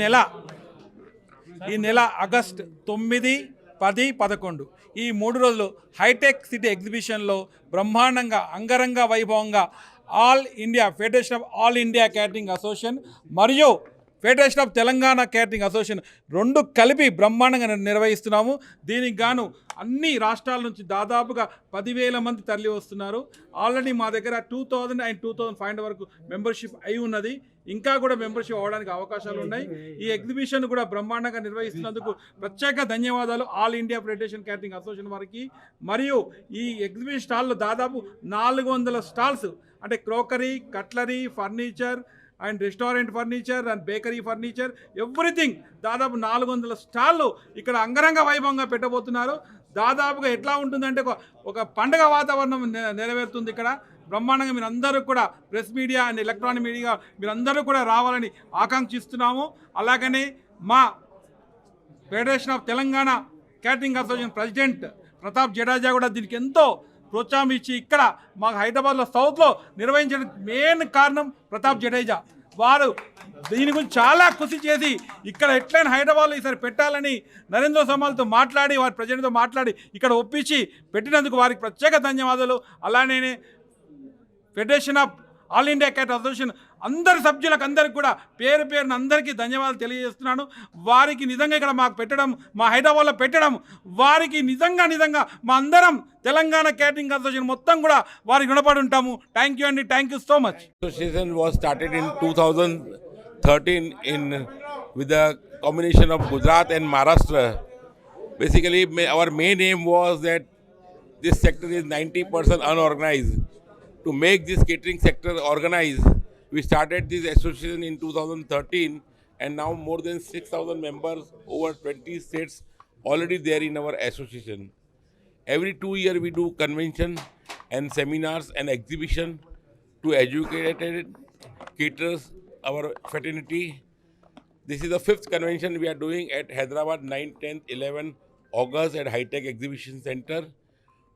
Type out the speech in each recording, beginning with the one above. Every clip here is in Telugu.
నెల ఈ నెల ఆగస్ట్ తొమ్మిది పది పదకొండు. ఈ మూడు రోజులు హైటెక్ సిటీ ఎగ్జిబిషన్లో బ్రహ్మాండంగా అంగరంగ వైభవంగా all India federation of all India catering association మరియు federation of Telangana catering association రెండు కలిపి బ్రహ్మాండంగా నిర్వహిస్తున్నాము. దీనికి గాను అన్ని రాష్ట్రాల నుంచి దాదాపుగా పదివేల మంది తరలి వస్తున్నారు. ఆల్రెడీ మా దగ్గర two thousand and two thousand five hundred వరకు మెంబర్షిప్ అయి ఉన్నది. ఇంకా కూడా మెంబర్షిప్ అవ్వడానికి అవకాశాలు ఉన్నాయి. ఈ ఎగ్జిబిషన్ కూడా బ్రహ్మాండంగా నిర్వహిస్తున్నందుకు ప్రత్యేక ధన్యవాదాలు all India federation catering association వారికి. మరియు ఈ ఎగ్జిబిషన్ స్టాల్లో దాదాపు నాలుగు వందల స్టాల్స్ అంటే crockery cutlery furniture and restaurant furniture and bakery furniture everything. దాదాపు నాలుగు వందల స్టాళ్ళు ఇక్కడ అంగరంగ వైభవంగా పెట్టబోతున్నారు. దాదాపుగా ఎట్లా ఉంటుందంటే ఒక ఒక పండగ వాతావరణం నెరవేరుతుంది ఇక్కడ. బ్రహ్మాండంగా మీరు అందరూ కూడా press media and electronic media మీరందరూ కూడా రావాలని ఆకాంక్షిస్తున్నాము. అలాగనే మా federation of Telangana catering association president Pratap Jadeja కూడా దీనికి ఎంతో ప్రోత్సాహం ఇచ్చి ఇక్కడ మాకు హైదరాబాద్లో సౌత్లో నిర్వహించడానికి మెయిన్ కారణం ప్రతాప్ జడేజా. వారు దీని గురించి చాలా కృషి చేసి ఇక్కడ ఎట్లయినా హైదరాబాద్లో ఈసారి పెట్టాలని నరేంద్ర సమాల్తో మాట్లాడి వారి ప్రజలతో మాట్లాడి ఇక్కడ ఒప్పించి పెట్టినందుకు వారికి ప్రత్యేక ధన్యవాదాలు. అలానే federation of all India cat association అందరి సభ్యులకు అందరికి కూడా పేరు పేరున అందరికీ ధన్యవాదాలు తెలియజేస్తున్నాను వారికి నిజంగా ఇక్కడ మాకు పెట్టడం మా హైదరాబాద్లో పెట్టడం వారికి నిజంగా నిజంగా మా అందరం తెలంగాణ క్యాటరింగ్ అసోసియేషన్ మొత్తం కూడా వారికి రుణపడి ఉంటాము థ్యాంక్ యూ అండి thank you so much association was started in two in 2013 in with the combination of Gujarat and Maharashtra. Basically, ma- our main aim was that this sector is 90% unorganized. To make this catering sector organized, we started this association in 2013, and now more than 6,000 members over 20 states already there in our association. Every two year we do convention and seminars and exhibition to educate caterers, our fraternity. This is the fifth convention we are doing at Hyderabad 9th, 10th, 11th August at High Tech Exhibition Center.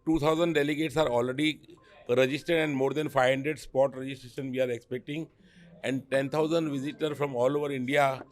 2000 delegates are already registered and more than 500 spot registration we are expecting. And 10,000 visitors from all over India